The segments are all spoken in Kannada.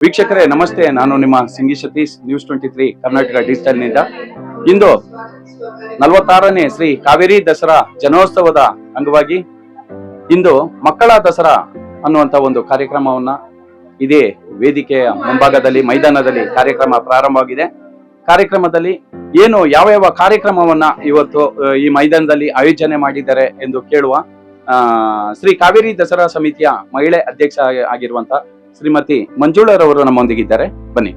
ವೀಕ್ಷಕರೇ, ನಮಸ್ತೆ. ನಾನು ನಿಮ್ಮ Singi Satish news twenty three Karnataka ಡಿಜಿಟಲ್ನಿಂದ. ಇಂದು ನಲವತ್ತಾರನೇ ಶ್ರೀ ಕಾವೇರಿ ದಸರಾ ಜನೋತ್ಸವದ ಅಂಗವಾಗಿ ಇಂದು ಮಕ್ಕಳ ದಸರಾ ಅನ್ನುವಂತ ಒಂದು ಕಾರ್ಯಕ್ರಮವನ್ನ ಇದೇ ವೇದಿಕೆಯ ಮುಂಭಾಗದಲ್ಲಿ, ಮೈದಾನದಲ್ಲಿ ಕಾರ್ಯಕ್ರಮ ಪ್ರಾರಂಭವಾಗಿದೆ. ಕಾರ್ಯಕ್ರಮದಲ್ಲಿ ಏನು ಯಾವ ಯಾವ ಕಾರ್ಯಕ್ರಮವನ್ನ ಇವತ್ತು ಈ ಮೈದಾನದಲ್ಲಿ ಆಯೋಜನೆ ಮಾಡಿದ್ದಾರೆ ಎಂದು ಕೇಳುವ ಶ್ರೀ ಕಾವೇರಿ ದಸರಾ ಸಮಿತಿಯ ಮಹಿಳೆ ಅಧ್ಯಕ್ಷ ಆಗಿ- ಆಗಿರುವಂತ ಶ್ರೀಮತಿ ಮಂಜುಳರವರು ನಮ್ಮೊಂದಿಗಿದ್ದಾರೆ. ಬನ್ನಿ.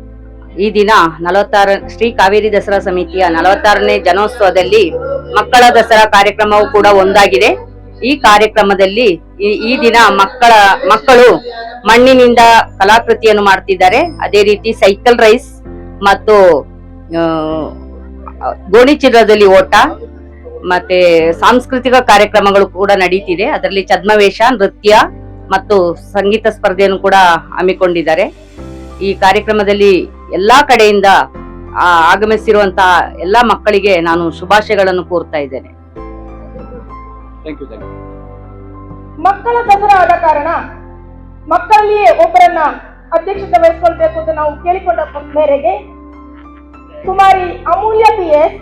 ಈ ದಿನ ನಲವತ್ತಾರ ಶ್ರೀ ಕಾವೇರಿ ದಸರಾ ಸಮಿತಿಯ ನಲವತ್ತಾರನೇ ಜನೋತ್ಸವದಲ್ಲಿ ಮಕ್ಕಳ ದಸರಾ ಕಾರ್ಯಕ್ರಮವು ಕೂಡ ಒಂದಾಗಿದೆ. ಈ ಕಾರ್ಯಕ್ರಮದಲ್ಲಿ ಈ- ದಿನ ಮಕ್ಕಳ, ಮಕ್ಕಳು ಮಣ್ಣಿನಿಂದ ಕಲಾಕೃತಿಯನ್ನು ಮಾಡ್ತಿದ್ದಾರೆ. ಅದೇ ರೀತಿ ಸೈಕಲ್ ರೈಸ್ ಮತ್ತು ಗೋಣಿ ಚಿತ್ರದಲ್ಲಿ ಓಟ ಮತ್ತೆ ಸಾಂಸ್ಕೃತಿಕ ಕಾರ್ಯಕ್ರಮಗಳು ಕೂಡ ನಡೀತಿದೆ. ಅದರಲ್ಲಿ ಛದ್ಮವೇಷ, ನೃತ್ಯ ಮತ್ತು ಸಂಗೀತ ಸ್ಪರ್ಧೆಯನ್ನು ಕೂಡ ಹಮ್ಮಿಕೊಂಡಿದ್ದಾರೆ. ಈ ಕಾರ್ಯಕ್ರಮದಲ್ಲಿ ಎಲ್ಲಾ ಕಡೆಯಿಂದ ಆ, ಆಗಮಿಸಿರುವಂತಹ ಎಲ್ಲಾ ಮಕ್ಕಳಿಗೆ ನಾನು ಶುಭಾಶಯಗಳನ್ನು ಕೋರ್ತಾ ಇದ್ದೇನೆ. ಥ್ಯಾಂಕ್ ಯು ಥ್ಯಾಂಕ್ ಮಕ್ಕಳ ದಸರಾ ಆದ ಕಾರಣ ಮಕ್ಕಳಲ್ಲಿಯೇ ಒಬ್ಬರನ್ನ ಅಧ್ಯಕ್ಷತೆ ವಹಿಸ್ಕೊಳ್ಬೇಕು ಅಂತ ನಾವು ಕೇಳಿಕೊಂಡ ಮೇರೆಗೆ ಕುಮಾರಿ ಅಮೂಲ್ಯ ಪಿ ಎಸ್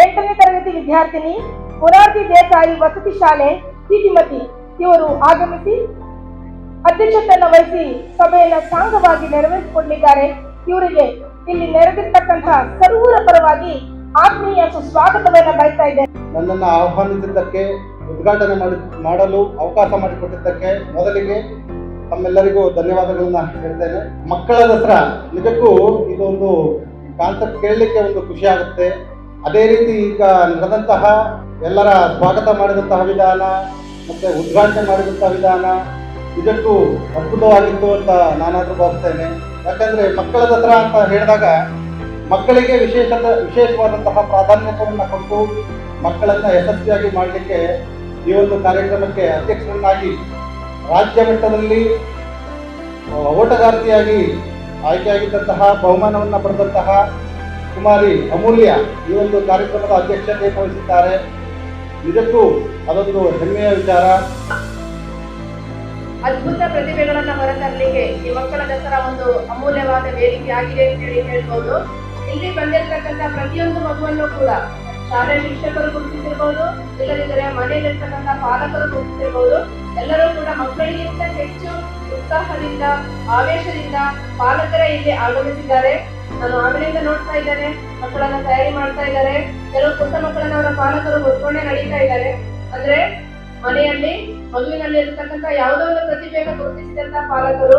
ಎಂಟನೇ ತರಗತಿ ವಿದ್ಯಾರ್ಥಿನಿ ಮೊರಾರ್ಜಿ ದೇಸಾಯಿ ವಸತಿ ಶಾಲೆ ಸಿಟಿಮತಿ ಇವರು ಆಗಮಿಸಿ ಅಧ್ಯಕ್ಷತೆಯನ್ನು ವಹಿಸಿ ಸಭೆಯನ್ನ ಸಾಂಗವಾಗಿ ನೆರವೇರಿಸಿಕೊಂಡಿದ್ದಾರೆ. ಇವರಿಗೆ ಇಲ್ಲಿ ನೆರೆದಿರ್ತಕ್ಕಂತಹ ಸರ್ವರ ಪರವಾಗಿ ಆತ್ಮೀಯ ಸುಸ್ವಾಗತವನ್ನ ಬಯಸ್ತಾ ಇದೆ ನನ್ನನ್ನು ಆಹ್ವಾನಿಸಿದ್ದಕ್ಕೆ, ಉದ್ಘಾಟನೆ ಮಾಡಿ, ಮಾಡಲು ಅವಕಾಶ ಮಾಡಿಕೊಟ್ಟಿದ್ದಕ್ಕೆ ಮೊದಲಿಗೆ ತಮ್ಮೆಲ್ಲರಿಗೂ ಧನ್ಯವಾದಗಳನ್ನ ಹೇಳ್ತೇನೆ. ಮಕ್ಕಳ ದಸರಾ, ನಿಜಕ್ಕೂ ಇದೊಂದು ಕಾನ್ಸೆಪ್ಟ್ ಕೇಳಲಿಕ್ಕೆ ಒಂದು ಖುಷಿ ಆಗುತ್ತೆ. ಅದೇ ರೀತಿ ಈಗ ನಡೆದಂತಹ ಎಲ್ಲರ ಸ್ವಾಗತ ಮಾಡಿದಂತಹ ವಿಧಾನ, ಮತ್ತೆ ಉದ್ಘಾಟನೆ ಮಾಡಿದಂತಹ ವಿಧಾನ ನಿಜಕ್ಕೂ ಅದ್ಭುತವಾಗಿತ್ತು ಅಂತ ನಾನಾದರೂ ಭಾವಿಸ್ತೇನೆ. ಯಾಕಂದ್ರೆ ಮಕ್ಕಳ ಹತ್ರ ಅಂತ ಹೇಳಿದಾಗ ಮಕ್ಕಳಿಗೆ ವಿಶೇಷದ ವಿಶೇಷವಾದಂತಹ ಪ್ರಾಧಾನ್ಯತೆಯನ್ನು ಕೊಟ್ಟು ಮಕ್ಕಳನ್ನ ಯಶಸ್ವಿಯಾಗಿ ಮಾಡಲಿಕ್ಕೆ ಈ ಒಂದು ಕಾರ್ಯಕ್ರಮಕ್ಕೆ ಅಧ್ಯಕ್ಷರನ್ನಾಗಿ ರಾಜ್ಯ ಮಟ್ಟದಲ್ಲಿ ಓಟಗಾರ್ತಿಯಾಗಿ ಆಯ್ಕೆಯಾಗಿದ್ದಂತಹ, ಬಹುಮಾನವನ್ನು ಪಡೆದಂತಹ ಕುಮಾರಿ ಅಮೂಲ್ಯ ಈ ಒಂದು ಕಾರ್ಯಕ್ರಮದ ಅಧ್ಯಕ್ಷತೆ ವಹಿಸಿದ್ದಾರೆ. ಇದಕ್ಕೂ ಅದೊಂದು ಹೆಮ್ಮೆಯ ವಿಚಾರ. ಅದ್ಭುತ ಪ್ರತಿಭೆಗಳನ್ನ ಹೊರತರಲಿಕ್ಕೆ ಈ ಮಕ್ಕಳ ದಸರಾ ಒಂದು ಅಮೂಲ್ಯವಾದ ವೇದಿಕೆ ಆಗಿದೆ ಅಂತ ಹೇಳಿ ಹೇಳ್ಬೋದು. ಇಲ್ಲಿ ಬಂದಿರತಕ್ಕಂತ ಪ್ರತಿಯೊಂದು ಮಗುವನ್ನು ಕೂಡ ಶಾಲೆ ಶಿಕ್ಷಕರು ಗುರುತಿಸಿರ್ಬೋದು, ಇಲ್ಲದಿದ್ದರೆ ಮನೆಯಲ್ಲಿರ್ತಕ್ಕಂಥ ಪಾಲಕರು ಗುರುತಿಸಿರ್ಬೋದು. ಎಲ್ಲರೂ ಕೂಡ ಮಕ್ಕಳಿಗಿಂತ ಹೆಚ್ಚು ಉತ್ಸಾಹದಿಂದ, ಆವೇಶದಿಂದ ಪಾಲಕರೇ ಇಲ್ಲಿ ಆಗಮಿಸಿದ್ದಾರೆ. ನಾನು ಆಮೇಲಿಂದ ನೋಡ್ತಾ ಇದ್ದೇನೆ, ಮಕ್ಕಳನ್ನ ತಯಾರಿ ಮಾಡ್ತಾ ಇದ್ದಾರೆ. ಕೆಲವು ಪುಟ್ಟ ಮಕ್ಕಳನ್ನ ಅವರ ಪಾಲಕರು ಹೊತ್ಕೊಂಡೇ ನಡೀತಾ ಇದ್ದಾರೆ. ಅಂದ್ರೆ ಮನೆಯಲ್ಲಿ ಮಗುವಿನಲ್ಲಿ ಇರತಕ್ಕಂತ ಯಾವುದೋ ಒಂದು ಪ್ರತಿಭೆಯನ್ನು ಗುರುತಿಸಿದಂತ ಪಾಲಕರು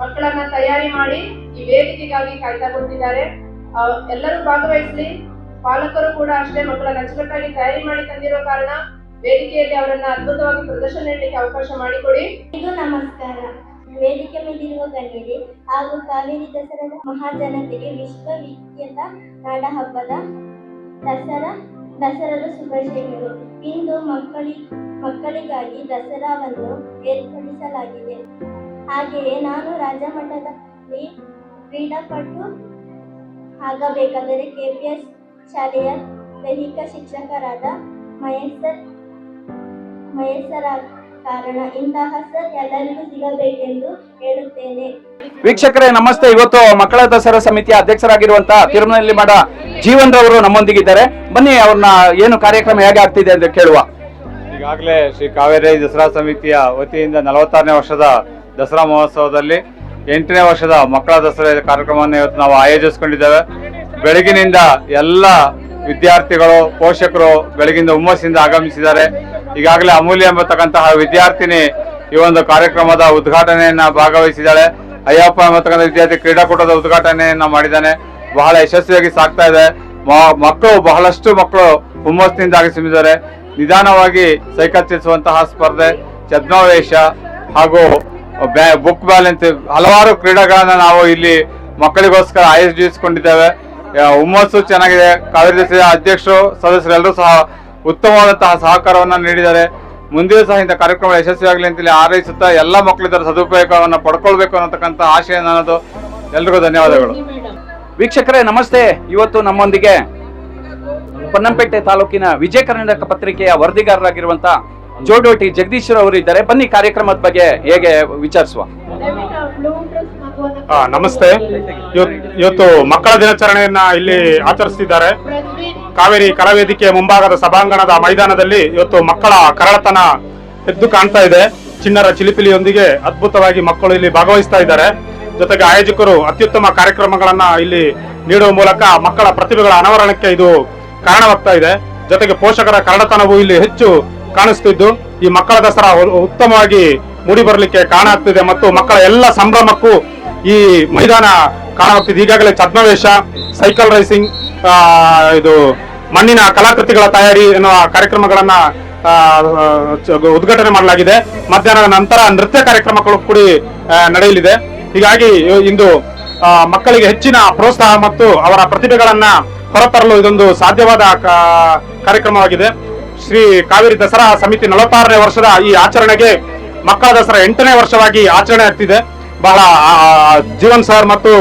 ಮಕ್ಕಳನ್ನ ತಯಾರಿ ಮಾಡಿ ಈ ವೇದಿಕೆಗಾಗಿ ಕಾಯ್ತಾ ಕೊಟ್ಟಿದ್ದಾರೆ ಎಲ್ಲರೂ ಭಾಗವಹಿಸಲಿ. ಪಾಲಕರು ಕೂಡ ಅಷ್ಟೇ ಮಕ್ಕಳನ್ನ ಅಚ್ಚುಕಟ್ಟಾಗಿ ತಯಾರಿ ಮಾಡಿ ತಂದಿರೋ ಕಾರಣ ವೇದಿಕೆಯಲ್ಲಿ ಅವರನ್ನ ಅದ್ಭುತವಾಗಿ ಪ್ರದರ್ಶನ ನೀಡಲಿಕ್ಕೆ ಅವಕಾಶ ಮಾಡಿಕೊಡಿ. ಇದು ನಮಸ್ಕಾರ. ವೇದಿಕೆ ಮೇಲಿರುವ ಗಣ್ಯರಿ ಹಾಗೂ ಕಾವೇರಿ ದಸರಾದ ಮಹಾಜನತೆಗೆ ವಿಶ್ವವಿಖ್ಯಾತ ನಾಡಹಬ್ಬದ ದಸರಾ, ದಸರಾದ ಶುಭಾಶಯಗಳು. ಇಂದು ಮಕ್ಕಳಿ ಮಕ್ಕಳಿಗಾಗಿ ದಸರಾವನ್ನು ಏರ್ಪಡಿಸಲಾಗಿದೆ. ಹಾಗೆಯೇ ನಾನು ರಾಜ್ಯ ಮಟ್ಟದಲ್ಲಿ ಕ್ರೀಡಾಪಟು ಆಗಬೇಕಾದರೆ ಕೆ ಪಿ ಎಸ್ ಶಾಲೆಯ ದೈಹಿಕ ಶಿಕ್ಷಕರಾದ ಮಹೇಶ್ ಸರ್ ಕಾರಣ ಇಂತಹ ಸರ್ ಎಲ್ಲರಿಗೂ ಸಿಗಬೇಕೆಂದು ಹೇಳುತ್ತೇನೆ. ವೀಕ್ಷಕರೇ, ನಮಸ್ತೆ. ಇವತ್ತು ಮಕ್ಕಳ ದಸರಾ ಸಮಿತಿಯ ಅಧ್ಯಕ್ಷರಾಗಿರುವಂತಹ ತಿರುಮಲಲ್ಲಿ ಮಾಡ ಜೀವನ್ ರವರು ನಮ್ಮೊಂದಿಗಿದ್ದಾರೆ. ಬನ್ನಿ, ಅವ್ರನ್ನ ಏನು ಕಾರ್ಯಕ್ರಮ ಹೇಗೆ ಆಗ್ತಿದೆ ಅಂತ ಕೇಳುವ. ಈಗಾಗಲೇ ಶ್ರೀ ಕಾವೇರಿ ದಸರಾ ಸಮಿತಿಯ ವತಿಯಿಂದ ನಲವತ್ತಾರನೇ ವರ್ಷದ ದಸರಾ ಮಹೋತ್ಸವದಲ್ಲಿ ಎಂಟನೇ ವರ್ಷದ ಮಕ್ಕಳ ದಸರಾ ಕಾರ್ಯಕ್ರಮವನ್ನು ಇವತ್ತು ನಾವು ಆಯೋಜಿಸಿಕೊಂಡಿದ್ದೇವೆ. ಬೆಳಗಿನಿಂದ ಎಲ್ಲ ವಿದ್ಯಾರ್ಥಿಗಳು, ಪೋಷಕರು ಬೆಳಗಿಂದ ಹುಮ್ಮಸ್ಸಿಂದ ಆಗಮಿಸಿದ್ದಾರೆ. ಈಗಾಗಲೇ ಅಮೂಲ್ಯ ಎಂಬತಕ್ಕಂತಹ ವಿದ್ಯಾರ್ಥಿನಿ ಈ ಒಂದು ಕಾರ್ಯಕ್ರಮದ ಉದ್ಘಾಟನೆಯನ್ನ ಭಾಗವಹಿಸಿದ್ದಾಳೆ. ಅಯ್ಯಪ್ಪ ಎಂಬತಕ್ಕಂಥ ವಿದ್ಯಾರ್ಥಿ ಕ್ರೀಡಾಕೂಟದ ಉದ್ಘಾಟನೆಯನ್ನ ಮಾಡಿದ್ದಾನೆ. ಬಹಳ ಯಶಸ್ವಿಯಾಗಿ ಸಾಗ್ತಾ ಇದೆ. ಮಕ್ಕಳು, ಬಹಳಷ್ಟು ಮಕ್ಕಳು ಹುಮ್ಮಸ್ಸಿನಿಂದ ಆಗಮಿಸಿದ್ದಾರೆ. ನಿಧಾನವಾಗಿ ಸೈಕಲ್ ಸ್ಪರ್ಧೆ, ಛದ್ಮಾವೇಶ ಹಾಗೂ ಬುಕ್ ಬ್ಯಾಲೆನ್ಸ್ ಹಲವಾರು ಕ್ರೀಡೆಗಳನ್ನು ನಾವು ಇಲ್ಲಿ ಮಕ್ಕಳಿಗೋಸ್ಕರ ಆಯೋಜಿಸಿಕೊಂಡಿದ್ದೇವೆ. ಹುಮ್ಮಸ್ಸು ಚೆನ್ನಾಗಿದೆ. ಕಾವೇರಿ ಅಧ್ಯಕ್ಷರು, ಸದಸ್ಯರೆಲ್ಲರೂ ಸಹ ಉತ್ತಮವಾದಂತಹ ಸಹಕಾರವನ್ನು ನೀಡಿದ್ದಾರೆ. ಮುಂದಿನ ಸಹ ಇಂಥ ಕಾರ್ಯಕ್ರಮ ಯಶಸ್ವಿಯಾಗಲಿ ಅಂತೇಳಿ ಆರೈಸುತ್ತಾ ಎಲ್ಲ ಮಕ್ಕಳಿದ್ದರೂ ಸದುಪಯೋಗವನ್ನು ಪಡ್ಕೊಳ್ಬೇಕು ಅನ್ನತಕ್ಕಂಥ ಆಶಯ ನನ್ನದು. ಎಲ್ರಿಗೂ ಧನ್ಯವಾದಗಳು. ವೀಕ್ಷಕರೇ, ನಮಸ್ತೆ. ಇವತ್ತು ನಮ್ಮೊಂದಿಗೆ ಪೊನ್ನಂಪೇಟೆ ತಾಲೂಕಿನ ವಿಜಯ ಕರ್ನಾಟಕ ಪತ್ರಿಕೆಯ ವರದಿಗಾರರಾಗಿರುವಂತ ಜೋಡೋಟಿ ಜಗದೀಶ್ವರ್ ಅವರು ಇದ್ದಾರೆ ಬನ್ನಿ ಕಾರ್ಯಕ್ರಮದ ಬಗ್ಗೆ ಹೇಗೆ ವಿಚಾರಿಸುವ? ನಮಸ್ತೆ. ಇವತ್- ಇವತ್ತು ಮಕ್ಕಳ ದಿನಾಚರಣೆಯನ್ನ ಇಲ್ಲಿ ಆಚರಿಸ್ತಿದ್ದಾರೆ. ಕಾವೇರಿ ಕಲಾವೇದಿಕೆ ಮುಂಭಾಗದ ಸಭಾಂಗಣದ ಮೈದಾನದಲ್ಲಿ ಇವತ್ತು ಮಕ್ಕಳ ಕರಳತನ ಎದ್ದು ಕಾಣ್ತಾ ಇದೆ. ಚಿಣ್ಣರ ಚಿಲಿಪಿಲಿಯೊಂದಿಗೆ ಅದ್ಭುತವಾಗಿ ಮಕ್ಕಳು ಇಲ್ಲಿ ಭಾಗವಹಿಸ್ತಾ ಇದ್ದಾರೆ. ಜೊತೆಗೆ ಆಯೋಜಕರು ಅತ್ಯುತ್ತಮ ಕಾರ್ಯಕ್ರಮಗಳನ್ನ ಇಲ್ಲಿ ನೀಡುವ ಮೂಲಕ ಮಕ್ಕಳ ಪ್ರತಿಭೆಗಳ ಅನಾವರಣಕ್ಕೆ ಇದು ಕಾರಣವಾಗ್ತಾ ಇದೆ. ಜೊತೆಗೆ ಪೋಷಕರ ಕರಡತನವು ಇಲ್ಲಿ ಹೆಚ್ಚು ಕಾಣಿಸ್ತಿದ್ದು. ಈ ಮಕ್ಕಳ ದಸರಾ ಉತ್ತಮವಾಗಿ ಮೂಡಿ ಬರಲಿಕ್ಕೆ ಕಾರಣ ಆಗ್ತಿದೆ ಮತ್ತು ಮಕ್ಕಳ ಎಲ್ಲ ಸಂಭ್ರಮಕ್ಕೂ ಈ ಮೈದಾನ ಕಾರಣವಾಗ್ತಿದೆ ಈಗಾಗಲೇ ಛದ್ಮವೇಶ ಸೈಕಲ್ ರೇಸಿಂಗ್ ಇದು ಮಣ್ಣಿನ ಕಲಾಕೃತಿಗಳ ತಯಾರಿ ಎನ್ನುವ ಕಾರ್ಯಕ್ರಮಗಳನ್ನ ಉದ್ಘಾಟನೆ ಮಾಡಲಾಗಿದೆ. ಮಧ್ಯಾಹ್ನದ ನಂತರ ನೃತ್ಯ ಕಾರ್ಯಕ್ರಮಗಳು ಕೂಡ ನಡೆಯಲಿದೆ. ಹೀಗಾಗಿ ಇಂದು ಮಕ್ಕಳಿಗೆ ಹೆಚ್ಚಿನ ಪ್ರೋತ್ಸಾಹ ಮತ್ತು ಅವರ ಪ್ರತಿಭೆಗಳನ್ನ ಹೊರತರಲು ಇದೊಂದು ಸಾಧ್ಯವಾದ ಕಾರ್ಯಕ್ರಮವಾಗಿದೆ. ಶ್ರೀ ಕಾವೇರಿ ದಸರಾ ಸಮಿತಿ ನಲವತ್ತಾರನೇ ವರ್ಷದ ಈ ಆಚರಣೆಗೆ ಮಕ್ಕಳ ದಸರಾ ಎಂಟನೇ ವರ್ಷವಾಗಿ ಆಚರಣೆ ಆಗ್ತಿದೆ. ಬಹಳ ಜೀವನ್ ಸರ್ ಮತ್ತು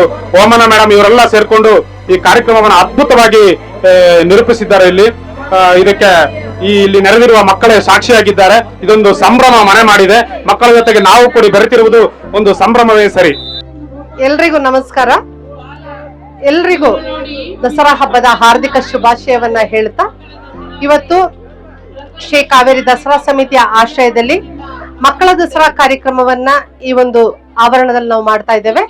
ಓಮನ ಮೇಡಮ್ ಇವರೆಲ್ಲ ಸೇರ್ಕೊಂಡು ಈ ಕಾರ್ಯಕ್ರಮವನ್ನು ಅದ್ಭುತವಾಗಿ ನಿರೂಪಿಸಿದ್ದಾರೆ ಇಲ್ಲಿ. ಇದಕ್ಕೆ ಈ ಇಲ್ಲಿ ನೆರೆದಿರುವ ಮಕ್ಕಳೇ ಸಾಕ್ಷಿಯಾಗಿದ್ದಾರೆ. ಇದೊಂದು ಸಂಭ್ರಮ ಮನೆ ಮಾಡಿದೆ. ಮಕ್ಕಳ ಜೊತೆಗೆ ನಾವು ಕೂಡ ಬೆರೆತಿರುವುದು ಒಂದು ಸಂಭ್ರಮವೇ ಸರಿ. ಎಲ್ರಿಗೂ ನಮಸ್ಕಾರ. ಎಲ್ರಿಗೂ ದಸರಾ ಹಬ್ಬದ ಹಾರ್ದಿಕ ಶುಭಾಶಯವನ್ನ ಹೇಳ್ತಾ, ಇವತ್ತು ಶ್ರೀ ಕಾವೇರಿ ದಸರಾ ಸಮಿತಿಯ ಆಶ್ರಯದಲ್ಲಿ ಮಕ್ಕಳ ದಸರಾ ಕಾರ್ಯಕ್ರಮವನ್ನ ಈ ಒಂದು ಆವರಣದಲ್ಲಿ ನಾವು ಮಾಡ್ತಾ ಇದ್ದೇವೆ.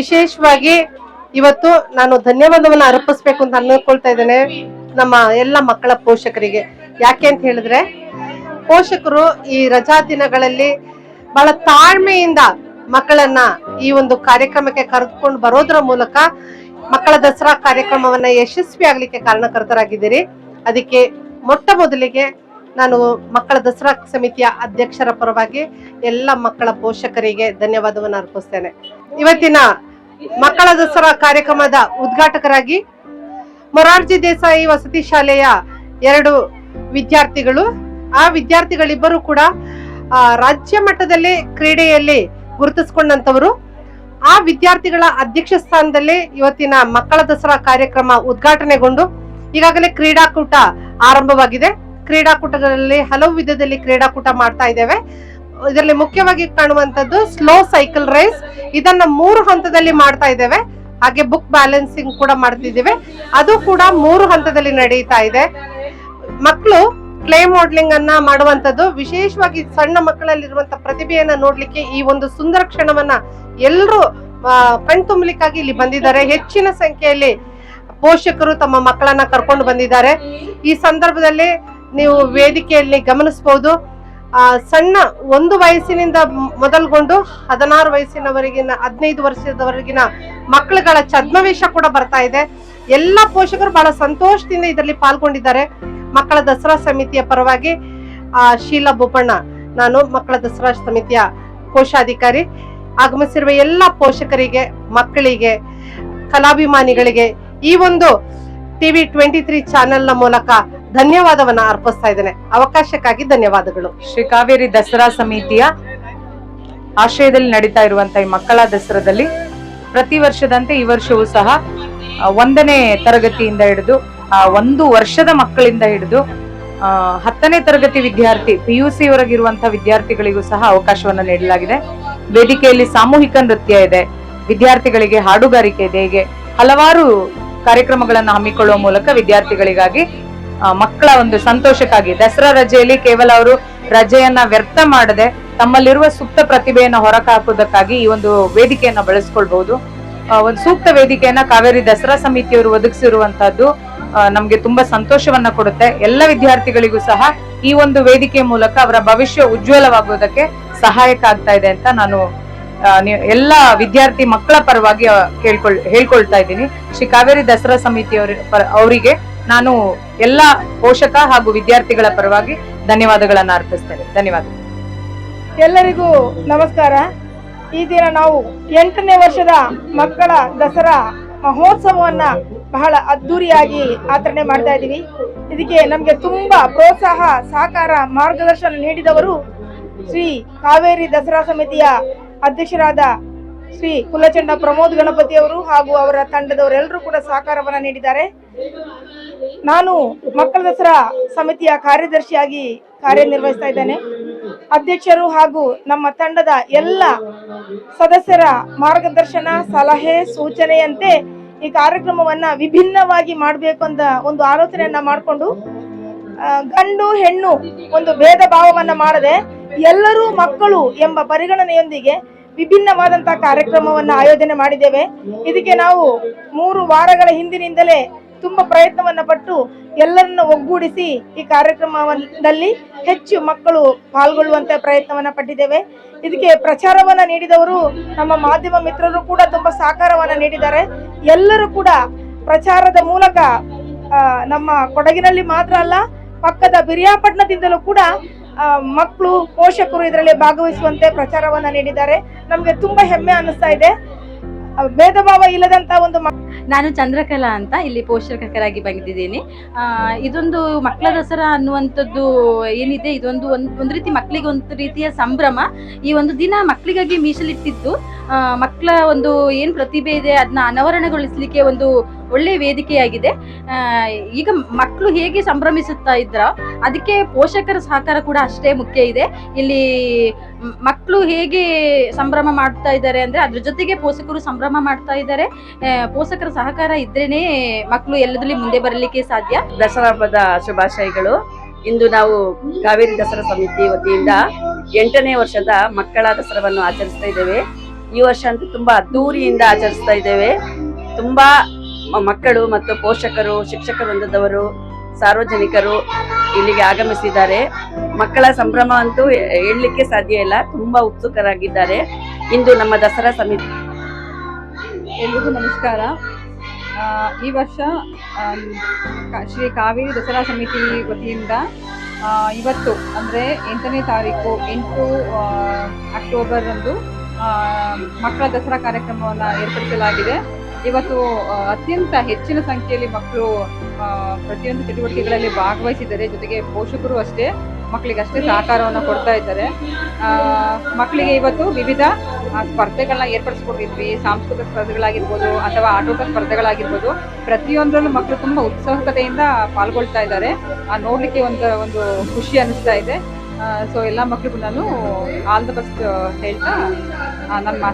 ವಿಶೇಷವಾಗಿ ಇವತ್ತು ನಾನು ಧನ್ಯವಾದವನ್ನ ಅರ್ಪಿಸ್ಬೇಕು ಅಂತ ಅನ್ಕೊಳ್ತಾ ಇದ್ದೇನೆ ನಮ್ಮ ಎಲ್ಲ ಮಕ್ಕಳ ಪೋಷಕರಿಗೆ. ಯಾಕೆ ಅಂತ ಹೇಳಿದ್ರೆ, ಪೋಷಕರು ಈ ರಜಾ ದಿನಗಳಲ್ಲಿ ಬಹಳ ತಾಳ್ಮೆಯಿಂದ ಮಕ್ಕಳನ್ನ ಈ ಒಂದು ಕಾರ್ಯಕ್ರಮಕ್ಕೆ ಕರೆದುಕೊಂಡು ಬರೋದ್ರ ಮೂಲಕ ಮಕ್ಕಳ ದಸರಾ ಕಾರ್ಯಕ್ರಮವನ್ನ ಯಶಸ್ವಿ ಆಗ್ಲಿಕ್ಕೆ ಕಾರಣಕರ್ತರಾಗಿದ್ದೀರಿ. ಅದಕ್ಕೆ ಮೊಟ್ಟ ಮೊದಲಿಗೆ ನಾನು ಮಕ್ಕಳ ದಸರಾ ಸಮಿತಿಯ ಅಧ್ಯಕ್ಷರ ಪರವಾಗಿ ಎಲ್ಲ ಮಕ್ಕಳ ಪೋಷಕರಿಗೆ ಧನ್ಯವಾದವನ್ನು ಅರ್ಪಿಸ್ತೇನೆ. ಇವತ್ತಿನ ಮಕ್ಕಳ ದಸರಾ ಕಾರ್ಯಕ್ರಮದ ಉದ್ಘಾಟಕರಾಗಿ ಮೊರಾರ್ಜಿ ದೇಸಾಯಿ ವಸತಿ ಶಾಲೆಯ ಎರಡು ವಿದ್ಯಾರ್ಥಿಗಳು, ಆ ವಿದ್ಯಾರ್ಥಿಗಳಿಬ್ಬರು ಕೂಡ ರಾಜ್ಯ ಮಟ್ಟದಲ್ಲಿ ಕ್ರೀಡೆಯಲ್ಲಿ ಗುರುತಿಸಿಕೊಂಡಂತವರು ಆ ವಿದ್ಯಾರ್ಥಿಗಳ ಅಧ್ಯಕ್ಷ ಸ್ಥಾನದಲ್ಲಿ ಇವತ್ತಿನ ಮಕ್ಕಳ ದಸರಾ ಕಾರ್ಯಕ್ರಮ ಉದ್ಘಾಟನೆಗೊಂಡು ಈಗಾಗಲೇ ಕ್ರೀಡಾಕೂಟ ಆರಂಭವಾಗಿದೆ. ಕ್ರೀಡಾಕೂಟಗಳಲ್ಲಿ ಹಲವು ವಿಧದಲ್ಲಿ ಕ್ರೀಡಾಕೂಟ ಮಾಡ್ತಾ ಇದ್ದೇವೆ. ಇದರಲ್ಲಿ ಮುಖ್ಯವಾಗಿ ಕಾಣುವಂತದ್ದು ಸ್ಲೋ ಸೈಕಲ್ ರೇಸ್ ಇದನ್ನ ಮೂರು ಹಂತದಲ್ಲಿ ಮಾಡ್ತಾ ಇದ್ದೇವೆ. ಹಾಗೆ ಬುಕ್ ಬ್ಯಾಲೆನ್ಸಿಂಗ್ ಕೂಡ ಮಾಡ್ತಿದ್ದೇವೆ. ಅದು ಕೂಡ ಮೂರು ಹಂತದಲ್ಲಿ ನಡೀತಾ ಇದೆ. ಮಕ್ಕಳು ಕ್ಲೇ ಮಾಡ್ಲಿಂಗ್ ಅನ್ನ ಮಾಡುವಂತದ್ದು ವಿಶೇಷವಾಗಿ ಸಣ್ಣ ಮಕ್ಕಳಲ್ಲಿರುವಂತ ಪ್ರತಿಭೆಯನ್ನ ನೋಡ್ಲಿಕ್ಕೆ ಈ ಒಂದು ಸುಂದರ ಕ್ಷಣವನ್ನ ಎಲ್ಲರೂ ಕಣ್ತುಂಬಲಿಕ್ಕಾಗಿ ಇಲ್ಲಿ ಬಂದಿದ್ದಾರೆ. ಹೆಚ್ಚಿನ ಸಂಖ್ಯೆಯಲ್ಲಿ ಪೋಷಕರು ತಮ್ಮ ಮಕ್ಕಳನ್ನ ಕರ್ಕೊಂಡು ಬಂದಿದ್ದಾರೆ. ಈ ಸಂದರ್ಭದಲ್ಲಿ ನೀವು ವೇದಿಕೆಯಲ್ಲಿ ಗಮನಿಸಬಹುದು ಸಣ್ಣ ಒಂದು ವಯಸ್ಸಿನಿಂದ ಮೊದಲ್ಗೊಂಡು ಹದಿನಾರು ವಯಸ್ಸಿನವರೆಗಿನ, ಹದಿನೈದು ವರ್ಷದವರೆಗಿನ ಮಕ್ಕಳುಗಳ ಛದ್ಮವೇಶ ಕೂಡ ಬರ್ತಾ ಇದೆ. ಎಲ್ಲ ಪೋಷಕರು ಬಹಳ ಸಂತೋಷದಿಂದ ಇದರಲ್ಲಿ ಪಾಲ್ಗೊಂಡಿದ್ದಾರೆ. ಮಕ್ಕಳ ದಸರಾ ಸಮಿತಿಯ ಪರವಾಗಿ, ಆ, ಶೀಲಾ ಬೋಪಣ್ಣ ನಾನು ಮಕ್ಕಳ ದಸರಾ ಸಮಿತಿಯ ಕೋಶಾಧಿಕಾರಿ. ಆಗಮಿಸಿರುವ ಎಲ್ಲ ಪೋಷಕರಿಗೆ, ಮಕ್ಕಳಿಗೆ, ಕಲಾಭಿಮಾನಿಗಳಿಗೆ ಈ ಒಂದು ಟಿವಿ ಟ್ವೆಂಟಿ ತ್ರೀ ಚಾನೆಲ್ನ ಮೂಲಕ ಧನ್ಯವಾದವನ್ನ ಅರ್ಪಿಸ್ತಾ ಇದ್ದೇನೆ. ಅವಕಾಶಕ್ಕಾಗಿ ಧನ್ಯವಾದಗಳು. ಶ್ರೀ ಕಾವೇರಿ ದಸರಾ ಸಮಿತಿಯ ಆಶ್ರಯದಲ್ಲಿ ನಡೀತಾ ಇರುವಂತಹ ಈ ಮಕ್ಕಳ ದಸರಾದಲ್ಲಿ ಪ್ರತಿ ವರ್ಷದಂತೆ ಈ ವರ್ಷವೂ ಸಹ ಒಂದನೇ ತರಗತಿಯಿಂದ ಹಿಡಿದು ಒಂದು ವರ್ಷದ ಮಕ್ಕಳಿಂದ ಹಿಡಿದು ಹತ್ತನೇ ತರಗತಿ ವಿದ್ಯಾರ್ಥಿ ಪಿ ಯು ಸಿ ವಿದ್ಯಾರ್ಥಿಗಳಿಗೂ ಸಹ ಅವಕಾಶವನ್ನ ನೀಡಲಾಗಿದೆ. ವೇದಿಕೆಯಲ್ಲಿ ಸಾಮೂಹಿಕ ನೃತ್ಯ ಇದೆ. ವಿದ್ಯಾರ್ಥಿಗಳಿಗೆ ಹಾಡುಗಾರಿಕೆ ಇದೆ. ಹೀಗೆ ಹಲವಾರು ಕಾರ್ಯಕ್ರಮಗಳನ್ನು ಹಮ್ಮಿಕೊಳ್ಳುವ ಮೂಲಕ ವಿದ್ಯಾರ್ಥಿಗಳಿಗಾಗಿ ಮಕ್ಕಳ ಒಂದು ಸಂತೋಷಕ್ಕಾಗಿ. ದಸರಾ ರಜೆಯಲ್ಲಿ ಕೇವಲ ಅವರು ರಜೆಯನ್ನ ವ್ಯರ್ಥ ಮಾಡದೆ ತಮ್ಮಲ್ಲಿರುವ ಸೂಕ್ತ ಪ್ರತಿಭೆಯನ್ನ ಹೊರಕಾಕುವುದಕ್ಕಾಗಿ ಈ ಒಂದು ವೇದಿಕೆಯನ್ನ ಬಳಸ್ಕೊಳ್ಬಹುದು. ಒಂದು ಸೂಕ್ತ ವೇದಿಕೆಯನ್ನ ಕಾವೇರಿ ದಸರಾ ಸಮಿತಿಯವರು ಒದಗಿಸಿರುವಂತಹದ್ದು ನಮ್ಗೆ ತುಂಬಾ ಸಂತೋಷವನ್ನ ಕೊಡುತ್ತೆ. ಎಲ್ಲ ವಿದ್ಯಾರ್ಥಿಗಳಿಗೂ ಸಹ ಈ ಒಂದು ವೇದಿಕೆ ಮೂಲಕ ಅವರ ಭವಿಷ್ಯ ಉಜ್ವಲವಾಗುವುದಕ್ಕೆ ಸಹಾಯಕ ಆಗ್ತಾ ಇದೆ ಅಂತ ನಾನು ಎಲ್ಲ ವಿದ್ಯಾರ್ಥಿ ಮಕ್ಕಳ ಪರವಾಗಿ ಕೇಳ್ಕೊಳ್, ಹೇಳ್ಕೊಳ್ತಾ ಇದ್ದೀನಿ. ಶ್ರೀ ಕಾವೇರಿ ದಸರಾ ಸಮಿತಿ ಅವರಿಗೆ ನಾನು ಎಲ್ಲ ಪೋಷಕ ಹಾಗೂ ವಿದ್ಯಾರ್ಥಿಗಳ ಪರವಾಗಿ ಧನ್ಯವಾದಗಳನ್ನ ಅರ್ಪಿಸ್ತೇನೆ. ಧನ್ಯವಾದ ಎಲ್ಲರಿಗೂ ನಮಸ್ಕಾರ. ಈ ದಿನ ನಾವು ಎಂಟನೇ ವರ್ಷದ ಮಕ್ಕಳ ದಸರಾ ಮಹೋತ್ಸವವನ್ನ ಬಹಳ ಅದ್ದೂರಿಯಾಗಿ ಆಚರಣೆ ಮಾಡ್ತಾ ಇದ್ದೀವಿ. ಇದಕ್ಕೆ ನಮಗೆ ತುಂಬಾ ಪ್ರೋತ್ಸಾಹ, ಸಹಕಾರ, ಮಾರ್ಗದರ್ಶನ ನೀಡಿದವರು ಶ್ರೀ ಕಾವೇರಿ ದಸರಾ ಸಮಿತಿಯ ಅಧ್ಯಕ್ಷರಾದ ಶ್ರೀ ಕುಲಚಂಡ ಪ್ರಮೋದ್ ಗಣಪತಿಯವರು ಹಾಗೂ ಅವರ ತಂಡದವರೆಲ್ಲರೂ ಕೂಡ ಸಹಕಾರವನ್ನು ನೀಡಿದ್ದಾರೆ. ನಾನು ಮಕ್ಕಳ ದಸರಾ ಸಮಿತಿಯ ಕಾರ್ಯದರ್ಶಿಯಾಗಿ ಕಾರ್ಯನಿರ್ವಹಿಸ್ತಾ ಇದ್ದೇನೆ. ಅಧ್ಯಕ್ಷರು ಹಾಗೂ ನಮ್ಮ ತಂಡದ ಎಲ್ಲ ಸದಸ್ಯರ ಮಾರ್ಗದರ್ಶನ, ಸಲಹೆ, ಸೂಚನೆಯಂತೆ ಈ ಕಾರ್ಯಕ್ರಮವನ್ನ ವಿಭಿನ್ನವಾಗಿ ಮಾಡಬೇಕು ಅಂತ ಒಂದು ಆಲೋಚನೆಯನ್ನ ಮಾಡಿಕೊಂಡು ಗಂಡು ಹೆಣ್ಣು ಒಂದು ಭೇದ ಭಾವವನ್ನ ಮಾಡದೆ ಎಲ್ಲರೂ ಮಕ್ಕಳು ಎಂಬ ಪರಿಗಣನೆಯೊಂದಿಗೆ ವಿಭಿನ್ನವಾದಂತಹ ಕಾರ್ಯಕ್ರಮವನ್ನ ಆಯೋಜನೆ ಮಾಡಿದ್ದೇವೆ. ಇದಕ್ಕೆ ನಾವು ಮೂರು ವಾರಗಳ ಹಿಂದಿನಿಂದಲೇ ತುಂಬಾ ಪ್ರಯತ್ನವನ್ನ ಪಟ್ಟು ಎಲ್ಲರನ್ನ ಒಗ್ಗೂಡಿಸಿ ಈ ಕಾರ್ಯಕ್ರಮದಲ್ಲಿ ಹೆಚ್ಚು ಮಕ್ಕಳು ಪಾಲ್ಗೊಳ್ಳುವಂತ ಪ್ರಯತ್ನವನ್ನ ಪಟ್ಟಿದ್ದೇವೆ. ಇದಕ್ಕೆ ಪ್ರಚಾರವನ್ನ ನೀಡಿದವರು ನಮ್ಮ ಮಾಧ್ಯಮ ಮಿತ್ರರು ಕೂಡ ತುಂಬಾ ಸಹಕಾರವನ್ನ ನೀಡಿದ್ದಾರೆ. ಎಲ್ಲರೂ ಕೂಡ ಪ್ರಚಾರದ ಮೂಲಕ ನಮ್ಮ ಕೊಡಗಿನಲ್ಲಿ ಮಾತ್ರ ಅಲ್ಲ, ಪಕ್ಕದ ಬಿರಿಯಾಪಟ್ಟಣದಿಂದಲೂ ಕೂಡ ಮಕ್ಕಳು, ಪೋಷಕರು ಇದರಲ್ಲಿ ಭಾಗವಹಿಸುವಂತೆ ಪ್ರಚಾರವನ್ನು ನೀಡಿದ್ದಾರೆ. ನಮಗೆ ತುಂಬಾ ಹೆಮ್ಮೆ ಅನ್ನಿಸ್ತಾ ಇದೆ. ಭೇದ ಭಾವ ಇಲ್ಲದಂತ ಒಂದು ನಾನು ಚಂದ್ರಕಲಾ ಅಂತ ಇಲ್ಲಿ ಪೋಷಕರಾಗಿ ಬಂದಿದ್ದೀನಿ. ಇದೊಂದು ಮಕ್ಕಳ ದಸರಾ ಅನ್ನುವಂಥದ್ದು ಏನಿದೆ, ಇದೊಂದು ಒಂದು ಒಂದು ರೀತಿ ಮಕ್ಕಳಿಗೆ ಒಂದು ರೀತಿಯ ಸಂಭ್ರಮ. ಈ ಒಂದು ದಿನ ಮಕ್ಕಳಿಗಾಗಿ ಮೀಸಲಿಟ್ಟಿದ್ದು ಮಕ್ಕಳ ಒಂದು ಏನು ಪ್ರತಿಭೆ ಇದೆ ಅದನ್ನ ಅನಾವರಣಗೊಳಿಸಲಿಕ್ಕೆ ಒಂದು ಒಳ್ಳೆ ವೇದಿಕೆಯಾಗಿದೆ. ಈಗ ಮಕ್ಕಳು ಹೇಗೆ ಸಂಭ್ರಮಿಸುತ್ತಾ ಇದ್ರ, ಅದಕ್ಕೆ ಪೋಷಕರ ಸಹಕಾರ ಕೂಡ ಅಷ್ಟೇ ಮುಖ್ಯ ಇದೆ. ಇಲ್ಲಿ ಮಕ್ಕಳು ಹೇಗೆ ಸಂಭ್ರಮ ಮಾಡ್ತಾ ಇದ್ದಾರೆ ಅಂದ್ರೆ ಅದ್ರ ಜೊತೆಗೆ ಪೋಷಕರು ಸಂಭ್ರಮ ಮಾಡ್ತಾ ಇದ್ದಾರೆ. ಪೋಷಕರ ಸಹಕಾರ ಇದ್ರೇನೆ ಮಕ್ಕಳು ಎಲ್ಲದಲ್ಲಿ ಮುಂದೆ ಬರಲಿಕ್ಕೆ ಸಾಧ್ಯ. ದಸರಾ ಹಬ್ಬದ ಶುಭಾಶಯಗಳು. ಇಂದು ನಾವು ಕಾವೇರಿ ದಸರಾ ಸಮಿತಿ ವತಿಯಿಂದ ಎಂಟನೇ ವರ್ಷದ ಮಕ್ಕಳ ದಸರಾವನ್ನು ಆಚರಿಸ್ತಾ ಇದ್ದೇವೆ. ಈ ವರ್ಷ ಅಂತೂ ತುಂಬಾ ಅದ್ದೂರಿಯಿಂದ ಆಚರಿಸ್ತಾ ಇದ್ದೇವೆ. ತುಂಬಾ ಮಕ್ಕಳು ಮತ್ತು ಪೋಷಕರು, ಶಿಕ್ಷಕ ವೃಂದದವರು, ಸಾರ್ವಜನಿಕರು ಇಲ್ಲಿಗೆ ಆಗಮಿಸಿದ್ದಾರೆ. ಮಕ್ಕಳ ಸಂಭ್ರಮ ಅಂತೂ ಹೇಳಲಿಕ್ಕೆ ಸಾಧ್ಯ ಇಲ್ಲ. ತುಂಬಾ ಉತ್ಸುಕರಾಗಿದ್ದಾರೆ. ಇಂದು ನಮ್ಮ ದಸರಾ ಸಮಿತಿ ಎಲ್ರಿಗೂ ನಮಸ್ಕಾರ. ಈ ವರ್ಷ ಶ್ರೀ ಕಾವೇರಿ ದಸರಾ ಸಮಿತಿ ವತಿಯಿಂದ ಇವತ್ತು ಅಂದರೆ ಎಂಟನೇ ತಾರೀಕು, ಎಂಟು ಅಕ್ಟೋಬರ್ ಅಂದು ಮಕ್ಕಳ ದಸರಾ ಕಾರ್ಯಕ್ರಮವನ್ನು ಏರ್ಪಡಿಸಲಾಗಿದೆ. ಇವತ್ತು ಅತ್ಯಂತ ಹೆಚ್ಚಿನ ಸಂಖ್ಯೆಯಲ್ಲಿ ಮಕ್ಕಳು ಪ್ರತಿಯೊಂದು ಚಟುವಟಿಕೆಗಳಲ್ಲಿ ಭಾಗವಹಿಸಿದ್ದಾರೆ. ಜೊತೆಗೆ ಪೋಷಕರು ಅಷ್ಟೇ, ಮಕ್ಕಳಿಗೆ ಅಷ್ಟೇ ಸಹಕಾರವನ್ನು ಕೊಡ್ತಾ ಇದ್ದಾರೆ. ಮಕ್ಕಳಿಗೆ ಇವತ್ತು ವಿವಿಧ ಸ್ಪರ್ಧೆಗಳನ್ನ ಏರ್ಪಡಿಸ್ಕೊಂಡಿದ್ವಿ ಸಾಂಸ್ಕೃತಿಕ ಸ್ಪರ್ಧೆಗಳಾಗಿರ್ಬೋದು ಅಥವಾ ಆಟೋಟ ಸ್ಪರ್ಧೆಗಳಾಗಿರ್ಬೋದು. ಪ್ರತಿಯೊಂದರಲ್ಲೂ ಮಕ್ಕಳು ತುಂಬ ಉತ್ಸಾಹಕತೆಯಿಂದ ಪಾಲ್ಗೊಳ್ತಾ ಇದ್ದಾರೆ. ನೋಡ್ಲಿಕ್ಕೆ ಒಂದು ಒಂದು ಖುಷಿ ಅನಿಸ್ತಾ ಇದೆ. ಸೊ, ಎಲ್ಲ ಮಕ್ಕಳಿಗೂ ನಾನು ಆಲ್ ದ ಬೆಸ್ಟ್ ಹೇಳ್ತಾ ನನ್ನ